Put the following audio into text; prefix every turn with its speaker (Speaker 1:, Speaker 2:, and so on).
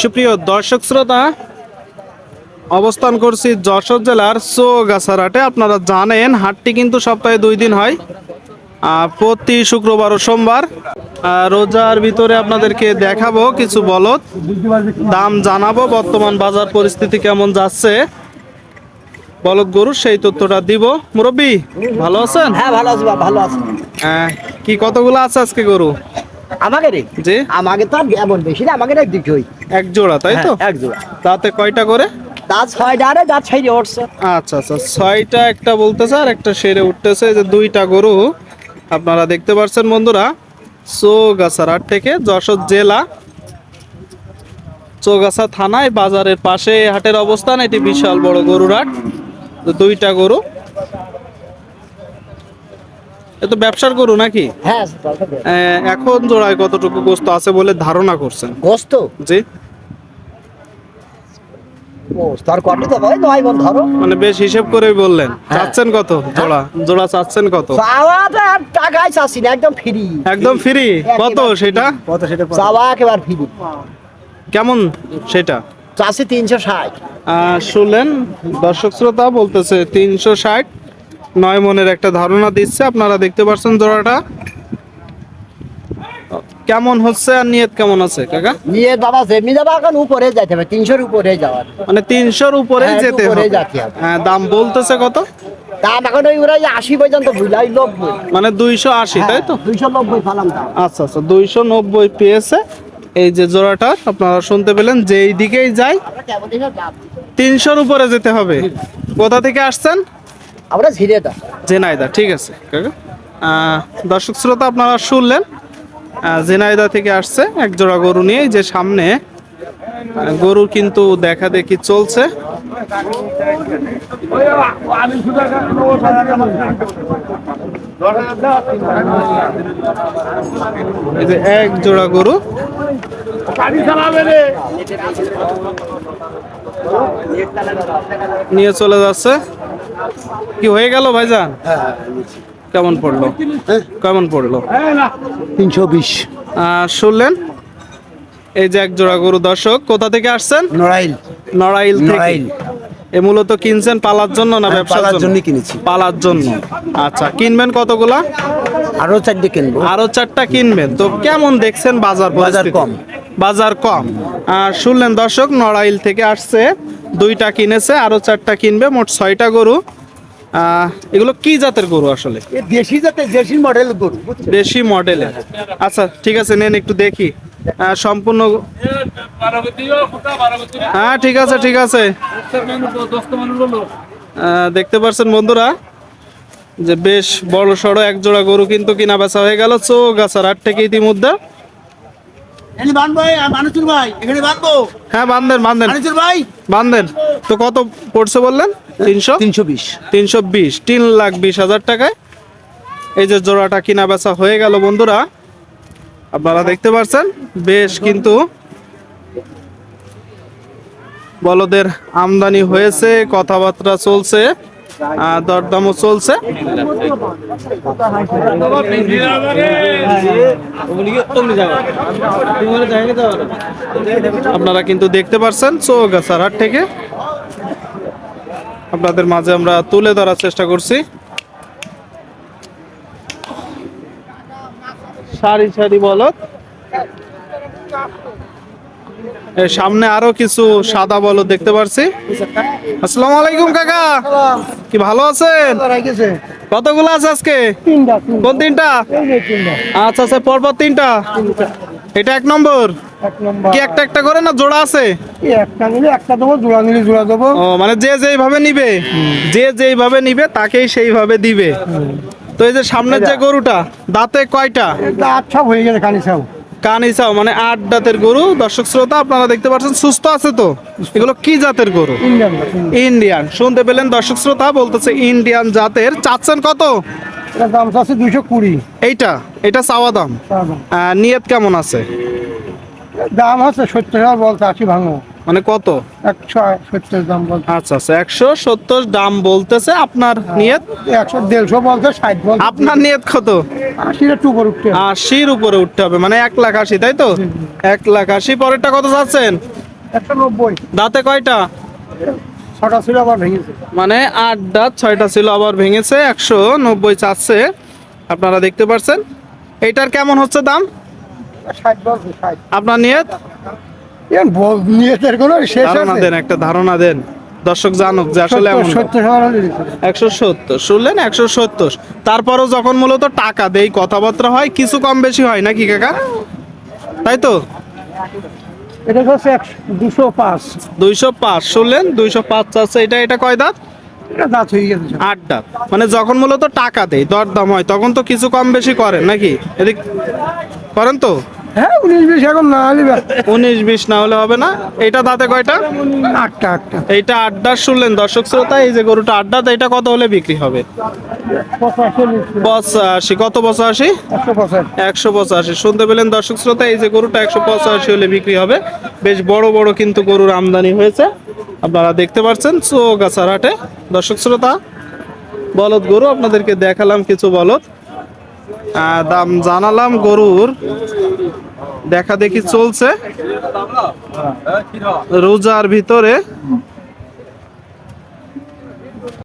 Speaker 1: সুপ্রিয় দর্শক শ্রোতা অবস্থান করছি যশোর জেলার চৌগাছার আপনারা জানেন হাটটি কিন্তু সপ্তাহে দুই দিন হয় প্রতি শুক্রবার ও সোমবার। রোজার ভিতরে আপনাদেরকে দেখাবো কিছু বলদ। দাম জানাব বর্তমান বাজার পরিস্থিতি কেমন যাচ্ছে। বলদ গরু সেই তথ্যটা দিব। মুরব্বী ভালো আছেন?
Speaker 2: হ্যাঁ ভালো আছি ভালো আছি।
Speaker 1: আহ, কি কতগুলো আছে আজকে গরু?
Speaker 2: আমাকে রে
Speaker 1: জি।
Speaker 2: আমাকে তো আর এমন বেশি না আমাকে এক দিকে হই
Speaker 1: এক জোড়া তাই তো?
Speaker 2: হ্যাঁ, এক জোড়া।
Speaker 1: তাতে কয়টা করে?
Speaker 2: ছয়টা আরে উঠছে।
Speaker 1: আচ্ছা আচ্ছা ছয়টা একটা বলতেছে আর একটা সেরে উঠতেছে যে দুইটা গরু। আপনারা দেখতে পাচ্ছেন বন্ধুরা চৌগাছার হাট থেকে যশোর জেলা চৌগাছা থানায় বাজারের পাশে হাটের অবস্থান। এটি বিশাল বড় গরুর হাট। তো দুইটা গরু। এ তো ব্যবসার গরু নাকি?
Speaker 2: হ্যাঁ
Speaker 1: এখন জোড়ায় কতটুকু গোস্ত আছে বলে ধারণা করছেন?
Speaker 2: গোস্ত?
Speaker 1: জি। মানে বেশ হিসেব করেই বললেন।
Speaker 2: হ্যাঁ।
Speaker 1: চাচ্ছেন কত? জোড়া জোড়া চাচ্ছেন কত?
Speaker 2: আর চাচ্ছি না একদম ফ্রি।
Speaker 1: একদম ফ্রি? কত সেটা?
Speaker 2: কত সেটা চাওয়া একেবারে ফ্রি।
Speaker 1: কেমন সেটা?
Speaker 2: চাষি তিনশো ষাট।
Speaker 1: আহ, শুনলেন দর্শক শ্রোতা বলতেছে তিনশো ষাট। নয় মনের একটা ধারণা দিচ্ছে। আপনারা দেখতে পাচ্ছেন জোড়াটা। কেমন হচ্ছে আর নিয়ত কেমন আছে কাকা?
Speaker 2: নিয়ে বাবা যেমনি যাবা এখন উপরে যাইতে হবে তিনশোর উপরে যাওয়ার।
Speaker 1: মানে তিনশোর উপরে
Speaker 2: হ্যাঁ,
Speaker 1: যেতে
Speaker 2: উপরে
Speaker 1: হবে।
Speaker 2: যেতে হবে।
Speaker 1: হ্যাঁ, দাম বলতেছে কত?
Speaker 2: দাম এখন ওই ওরা আশি পর্যন্ত বুঝলাই নব্বই।
Speaker 1: মানে দুইশো আশি তাই তো?
Speaker 2: দুইশো নব্বই ফালাম দাম।
Speaker 1: আচ্ছা আচ্ছা দুইশো নব্বই পেয়েছে। এই যে জোড়াটা আপনারা শুনতে পেলেন যেই দিকেই যায় তিনশোর উপরে যেতে হবে। কোথা থেকে আসছেন?
Speaker 2: আমরা ঝিরে দাম
Speaker 1: জেনাইদা ঠিক আছে দর্শক শ্রোতা আপনারা শুনলেন জেনাইদা থেকে আসছে এক জোড়া গরু নিয়ে। যে সামনে আহ, গরু কিন্তু দেখা দেখি চলছে। এক জোড়া গরু। নিয়ে চলে যাচ্ছে। কি হয়ে গেল ভাইজান? কেমন পড়ল? কেমন পড়ল?
Speaker 2: তিনশো বিশ।
Speaker 1: শুনলেন? এই যে এক জোড়া গরু দর্শক কোথা থেকে আসছেন?
Speaker 2: নড়াইল।
Speaker 1: নড়াইল থেকে।
Speaker 2: নড়াইল।
Speaker 1: এ মূলত কিনছেন পালার জন্য না ব্যবসার জন্য?
Speaker 2: কিনেছি।
Speaker 1: পালার জন্য। আচ্ছা কিনবেন কতগুলা?
Speaker 2: আরও চারটে কিনবো।
Speaker 1: আরও চারটা কিনবেন। তো কেমন দেখছেন বাজার
Speaker 2: বাজার কম।
Speaker 1: বাজার কম। আর শুনলেন দর্শক নড়াইল থেকে আসছে দুইটা কিনেছে আরও চারটা কিনবে মোট ছয়টা গরু। এগুলো কি জাতের গরু আসলে?
Speaker 2: দেশি যাতে দেশি মডেল গরু
Speaker 1: দেশি মডেলের। আচ্ছা ঠিক আছে নেন একটু দেখি। সম্পূর্ণ হ্যাঁ ঠিক আছে ঠিক আছে। দেখতে পাচ্ছেন বন্ধুরা যে বেশ বড় সড়ো এক জোড়া গরু কিন্তু কিনা বেচা হয়ে গেল। চৌগাছার হাট থেকে ইতিমধ্যে।
Speaker 2: এখানে বানবো মানুষুর ভাই এখানে বানবো
Speaker 1: হ্যাঁ বান্ধেন বান্ধেন
Speaker 2: মানুষুর ভাই।
Speaker 1: বান্ধেন তো কত পড়ছে বললেন? তিনশো?
Speaker 2: তিনশো বিশ।
Speaker 1: তিনশো বিশ। তিন লাখ বিশ হাজার টাকায়। এই যে জোড়াটা কিনা বেচা হয়ে গেল বন্ধুরা। আপনারা দেখতে পাচ্ছেন বেশ কিন্তু বলদের আমদানি হয়েছে কথাবার্তা চলছে। দরদামও চলছে। আপনারা কিন্তু দেখতে পাচ্ছেন চৌগাছার হাট থেকে। আপনাদের মাঝে আমরা তুলে ধরার চেষ্টা করছি। সারি সারি এর সামনে আরও কিছু সাদা বলদ দেখতে পারছি। আসসালামু আলাইকুম, কাকা। কি ভালো আছেন? কতগুলো আছে আজকে? কোন তিনটা? আচ্ছা আচ্ছা পরপর তিনটা। এটা এক নম্বর। কি একটা একটা না জোড়া আছে? মানে যে যেইভাবে নিবে, যে যেইভাবে নিবে, তাকেই সেইভাবে দিবে। তো এই যে সামনের যে গরুটা, দাঁতে কয়টা?
Speaker 2: আচ্ছা হয়ে গেছে, খালি সব।
Speaker 1: কানিসাও মানে আট দাঁতের গরু। দর্শক শ্রোতা আপনারা দেখতে পাচ্ছেন সুস্থ আছে তো? এগুলো কি জাতের গরু?
Speaker 2: ইন্ডিয়ান
Speaker 1: শুনতে পেলেন দর্শক শ্রোতা বলতেছে ইন্ডিয়ান জাতের। চাচ্ছেন কত?
Speaker 2: দাম আছে দুইশো কুড়ি।
Speaker 1: এইটা? এটা চাওয়া দাম? নিয়ত কেমন আছে?
Speaker 2: দাম আছে সত্তর হাজার বলতে আশি ভাঙো।
Speaker 1: মানে কত?
Speaker 2: একশো সত্তর দাম
Speaker 1: আচ্ছা আচ্ছা একশো সত্তর দাম বলতেছে। আপনার নিয়ত?
Speaker 2: একশো দেড়শো ষাট বলছে।
Speaker 1: আপনার নিয়ত কত?
Speaker 2: আশির একটু উপর উঠতে
Speaker 1: আশির উপরে উঠতে হবে মানে এক লাখ আশি তাই তো? এক লাখ আশি পরেরটা কত যাচ্ছেন?
Speaker 2: একশো নব্বই।
Speaker 1: দাঁতে কয়টা?
Speaker 2: ছটা ছিল আবার ভেঙেছে।
Speaker 1: মানে আট দাঁত ছয়টা ছিল আবার ভেঙেছে। একশো নব্বই চাচ্ছে। আপনারা দেখতে পাচ্ছেন এইটার কেমন হচ্ছে দাম?
Speaker 2: ষাট বলছে ষাট।
Speaker 1: আপনার নিয়ত?
Speaker 2: নিয়তের কোনো শেষ
Speaker 1: ধারণা দেন একটা ধারণা দেন। দর্শক জানুক যে আসলে এমন একশো সত্তর শুনলেন? একশো সত্তর। তারপরও যখন মূলত টাকা দেই কথাবার্তা হয় কিছু কম বেশি হয় নাকি কাকা? তাই তো?
Speaker 2: এটা হচ্ছে একশো দুশো পাঁচ।
Speaker 1: দুইশো পাঁচ শুনলেন? দুইশো পাঁচ আছে। এটা এটা কয় দাঁত?
Speaker 2: এটা দাঁত হয়ে গেছে।
Speaker 1: আট দাঁত। মানে যখন মূলত টাকা দেই দরদাম হয় তখন তো কিছু কম বেশি করেন নাকি? এদিক করেন তো?
Speaker 2: হ্যাঁ উনিশ বিশ এখন না হলে
Speaker 1: উনিশ বিশ না হলে হবে না। এইটা দাঁতে কয়টা?
Speaker 2: আটটা আটটা।
Speaker 1: এইটা আড্ডা শুনলেন দর্শক শ্রোতা এই যে গরুটা আড্ডা এটা কত হলে বিক্রি হবে?
Speaker 2: পঁচাশি।
Speaker 1: কত পঁচাশি?
Speaker 2: একশো পঁচাশি।
Speaker 1: একশো পঁচাশি। শুনতে পেলেন দর্শক শ্রোতা এই যে গরুটা একশো পঁচাশি হলে বিক্রি হবে। বেশ বড় বড় কিন্তু গরুর আমদানি হয়েছে। আপনারা দেখতে পাচ্ছেন চৌগাছার হাটে দর্শক শ্রোতা বলদ গরু আপনাদেরকে দেখালাম কিছু বলদ। দাম জানালাম গরুর দেখা দেখি চলছে। রোজার ভিতরে।